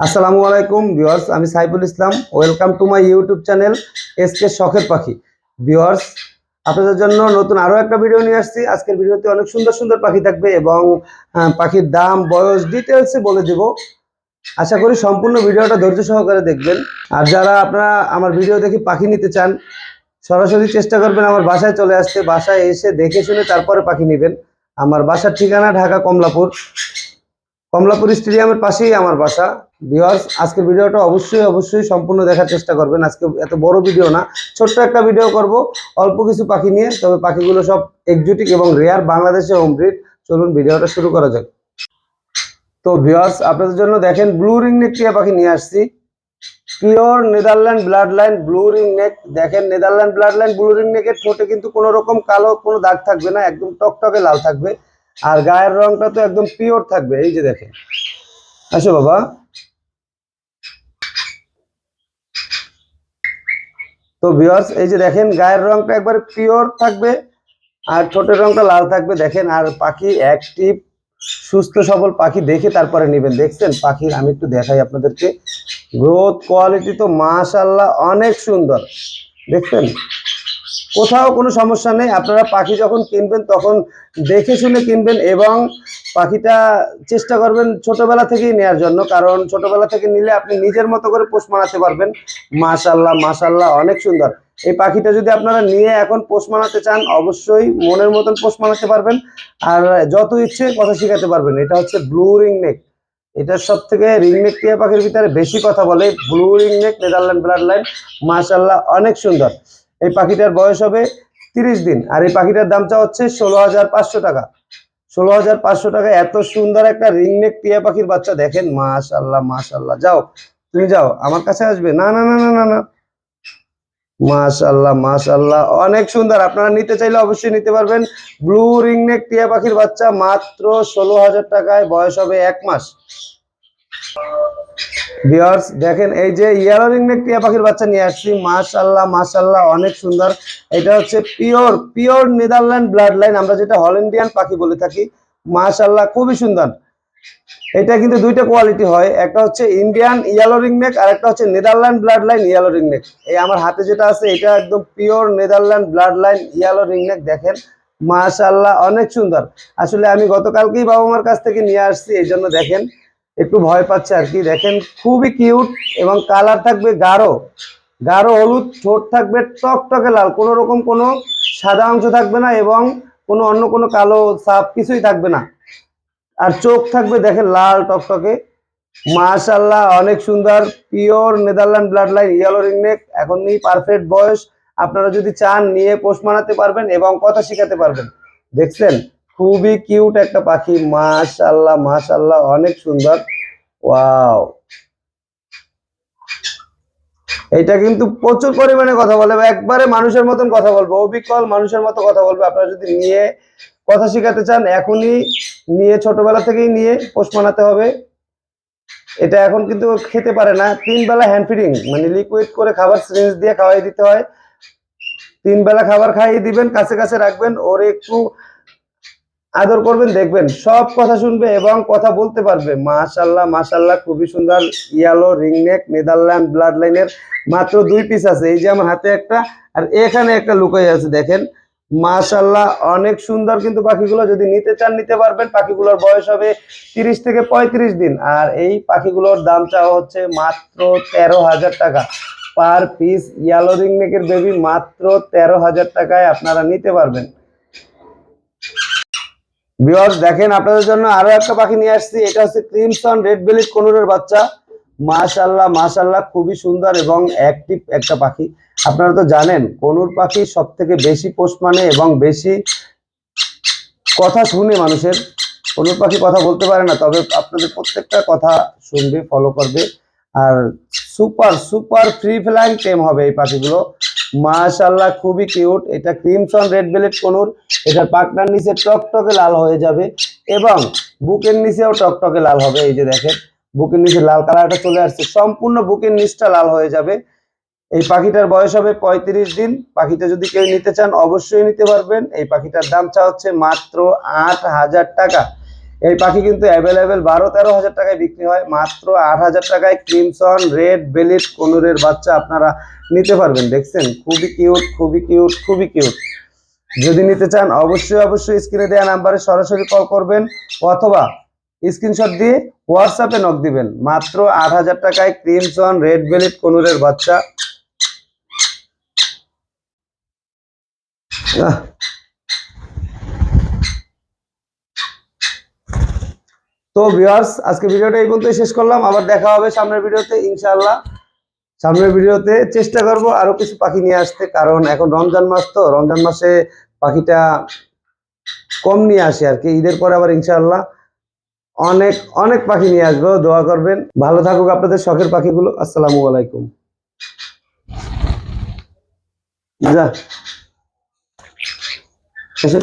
আসসালামু আলাইকুম ভিউয়ার্স, আমি Saiful Islam. Welcome to my YouTube channel SK শখের পাখি ভিউয়ার্স, আপনাদের জন্য নতুন আরও একটা ভিডিও নিয়ে আসছি। আজকের ভিডিওতে অনেক সুন্দর সুন্দর পাখি থাকবে এবং পাখির দাম, বয়স ডিটেলসে বলে দেব। আশা করি সম্পূর্ণ ভিডিওটা ধৈর্য সহকারে দেখবেন। আর যারা আপনারা আমার ভিডিও দেখে পাখি নিতে চান, সরাসরি চেষ্টা করবেন আমার বাসায় চলে আসতে। বাসায় এসে দেখে শুনে তারপরে পাখি নেবেন। আমার বাসার ঠিকানা ঢাকা কমলাপুর। কমলাপুর স্টেডিয়ামের পাশেই আমার বাসা। ভিউয়ার্স আজকের ভিডিওটা অবশ্যই অবশ্যই সম্পূর্ণ দেখার চেষ্টা করবেন। আজকে এত বড় ভিডিও না, ছোট্ট একটা ভিডিও করব, অল্প কিছু পাখি নিয়ে। তবে পাখিগুলো সব এক্সোটিক এবং রেয়ার বাংলাদেশে হোম ব্রিড চলুন ভিডিওটা শুরু করা যাক। তো ভিউয়ার্স আপনাদের জন্য দেখেন ব্লু রিং নেক টিয়া পাখি নিয়ে আসছি। Pure Netherland blood line blue ring neck দেখেন Netherland blood line blue ring নেকের ঠোঁটে কিন্তু কোনো রকম কালো, কোনো দাগ থাকবে না, একদম টকটকে লাল থাকবে। আর গায়ের রংটা তো একদম পিওর থাকবে। এই যে দেখেন। আসো বাবা। তো ভিউয়ার্স এই যে দেখেন, গায়ের রংটা একবার পিওর থাকবে আর ঠোঁটের রংটা লাল থাকবে। দেখেন, আর পাখি অ্যাক্টিভ সুস্থ, সবল পাখি দেখে তারপরে নেবেন। দেখছেন, পাখির, আমি একটু দেখাই আপনাদেরকে। গ্রোথ কোয়ালিটি তো মাশাল্লাহ অনেক সুন্দর। দেখছেন? কোথাও কোনো সমস্যা নেই। আপনারা পাখি যখন কিনবেন, তখন দেখে শুনে কিনবেন এবং পাখিটা চেষ্টা করবেন ছোটবেলা থেকেই নেওয়ার জন্য, কারণ ছোটবেলা থেকে নিলে আপনি নিজের মতো করে পোষ মানাতে পারবেন। মাশাল্লাহ মাশাল্লাহ অনেক সুন্দর। এই পাখিটা যদি আপনারা নিয়ে এখন পোষ মানাতে চান, অবশ্যই মনের মতন পোষ মানাতে পারবেন। আর যত ইচ্ছে কথা শেখাতে পারবেন। এটা হচ্ছে ব্লু রিং নেক। এটার সব থেকে রিং নেক টিয়া পাখির ভিতরে বেশি কথা বলে। Blue ring neck, Netherland blood line. মাশাল্লাহ অনেক সুন্দর। এই পাখিটার বয়স হবে তিরিশ দিন। আর এই পাখিটার দামটা হচ্ছে ষোলো হাজার পাঁচশো টাকা। ষোলো হাজার পাঁচশো টাকা। এত সুন্দর একটা রিং নেক টিয়া পাখির বাচ্চা। দেখেন মাশাল্লাহ মাশাল্লাহ যাও, তুমি যাও, আমার কাছে আসবে। না না না না না না। মাশাল্লাহ মাশাল্লাহ অনেক সুন্দর। আপনারা নিতে চাইলে অবশ্যই নিতে পারবেন। ব্লু রিং নেক টিয়া পাখির বাচ্চা মাত্র ষোলো হাজার টাকায়। বয়স হবে এক মাস। ভিউয়ার্স দেখেন এই যে ইয়েলো রিং নেক টিয়া পাখির বাচ্চা নিয়ে আসছি। মাশাল্লাহ মাশাল্লাহ অনেক সুন্দর। এটা হচ্ছে pure pure Netherland blood line আমরা যেটা হল্যান্ডিয়ান পাখি বলে থাকি। মাশাল্লাহ খুবই সুন্দর। এটা কিন্তু দুইটা কোয়ালিটি হয়। একটা হচ্ছে ইন্ডিয়ান ইয়েলো নেক আর একটা হচ্ছে Netherland blood line yellow neck এই আমার হাতে যেটা আছে, এটা একদম pure Netherland blood line yellow neck দেখেন। মাশাল্লাহ অনেক সুন্দর। আসলে আমি গতকালকেই বাবা মার কাছ থেকে নিয়ে আসছি, এই জন্য দেখেন। একটু ভয় পাচ্ছে আর কি। দেখেন, খুবই কিউট এবং কালার থাকবে গাঢ়। গাঢ়, হলুদ, ঠোঁট থাকবে টকটকে লাল। কোনো রকম কোনো সাদা অংশ থাকবে না এবং কোনো অন্য কোনো কালো সাপ কিছুই থাকবে না। আর চোখ থাকবে, দেখেন, লাল টকটকে। মাশাল্লাহ অনেক সুন্দর। Pure Netherland blood line yellow ring neck এখনই পারফেক্ট বয়স। আপনারা যদি চান, নিয়ে পোষ মানাতে পারবেন এবং কথা শেখাতে পারবেন। দেখছেন? খুবই কিউট একটা পাখি মাশাল্লাহ মাশাল্লাহ অনেক সুন্দর। ওয়াও। এটা কিন্তু প্রচুর পরিমাণে কথা বলবে, একবারে মানুষের মতন কথা বলবে, অবিকল মানুষের মতো কথা বলবে। আপনারা যদি নিয়ে কথা শেখাতে চান, এখনই নিয়ে, ছোটবেলা থেকেই নিয়ে পোষ মানাতে হবে। এটা এখন কিন্তু খেতে পারে না। তিন বেলা হ্যান্ড ফিডিং মানে লিকুইড করে খাবার সিরিঞ্জ দিয়ে খাওয়াই দিতে হয়। তিন বেলা খাবার খাইয়ে দিবেন, কাছে কাছে রাখবেন, ওর একটু আদর করবেন, দেখবেন সব কথা শুনবে এবং কথা বলতে পারবে। মাশাল্লাহ মাশাল্লাহ খুবই সুন্দর ইয়ালো রিংনেক নেদারল্যান্ড ব্লাড লাইনের মাত্র দুই পিস আছে। এই যে আমার হাতে একটা, আর এখানে একটা লুকাই আছে, দেখেন। মাশাল্লাহ অনেক সুন্দর কিন্তু পাখিগুলো, যদি নিতে চান, নিতে পারবেন। পাখিগুলোর বয়স হবে তিরিশ থেকে পঁয়ত্রিশ দিন। আর এই পাখিগুলোর দাম চাওয়া হচ্ছে মাত্র তেরো হাজার টাকা। পার পিস ইয়ালো রিংনেকের বেবি মাত্র তেরো হাজার টাকায় আপনারা নিতে পারবেন। ভিউয়ার্স দেখেন, আপনাদের জন্য আরও একটা পাখি নিয়ে আসছি। এটা হচ্ছে ক্রিমসন রেড বেলিট কনুরের বাচ্চা। মাশাল্লাহ মাশাল্লাহ খুবই সুন্দর এবং অ্যাক্টিভ একটা পাখি। আপনারা তো জানেন, কনুর পাখি সব থেকে বেশি পোষ মানে এবং বেশি কথা শুনে মানুষের। কনুর পাখি কথা বলতে পারে না, তবে আপনাদের প্রত্যেকটা কথা শুনবে ফলো করবে। আর super super free flying tame হবে এই পাখিগুলো। মাশাল্লাহ খুবই কিউট এটা ক্রিমসন রেড বেলেট কনুর। এটার পাকনার নিচে টকটকে লাল হয়ে যাবে এবং বুকের নিচেও টকটকে লাল হবে, এই যে দেখেন। বুকের নিচে লাল কালারটা চলে আসছে। সম্পূর্ণ বুকের নিচটা লাল হয়ে যাবে। এই পাখিটার বয়স হবে পঁয়ত্রিশ দিন। পাখিটা যদি কেউ নিতে চান, অবশ্যই নিতে পারবেন। এই পাখিটার দাম চা হচ্ছে মাত্র আট হাজার টাকা। এই পাখি কিন্তু অ্যাভেলেবেল বারো, তেরো হাজার টাকায় বিক্রি হয়। মাত্র আট হাজার টাকায় ক্রিমসন রেড বেলিট কনুরের বাচ্চা আপনারা নিতে পারবেন, দেখছেন? খুবই কিউট খুবই কিউট খুবই কিউট যদি নিতে চান, অবশ্যই অবশ্যই স্ক্রিনে দেওয়া নাম্বারে সরাসরি কল করবেন, অথবা স্ক্রিনশট দিয়ে হোয়াটসঅ্যাপে নক দিবেন। মাত্র আট হাজার টাকায় ক্রিমসন রেড বেলিট কনুরের বাচ্চা। তো ভিউয়ার্স, আজকে ভিডিওটা এই পর্যন্ত শেষ করলাম। আবার দেখা হবে সামনের ভিডিওতে, ইনশাআল্লাহ। সামনের ভিডিওতে চেষ্টা করব আরও কিছু পাখি নিয়ে আসতে, কারণ এখন রমজান মাস তো, রমজান মাসে পাখিটা কম নিয়ে আসে আর কি। ঈদের পরে আবার ইনশাআল্লাহ অনেক অনেক পাখি নিয়ে আসব। দোয়া করবেন। ভালো থাকুক আপনাদের শখের পাখিগুলো। আসসালামু আলাইকুম। যা।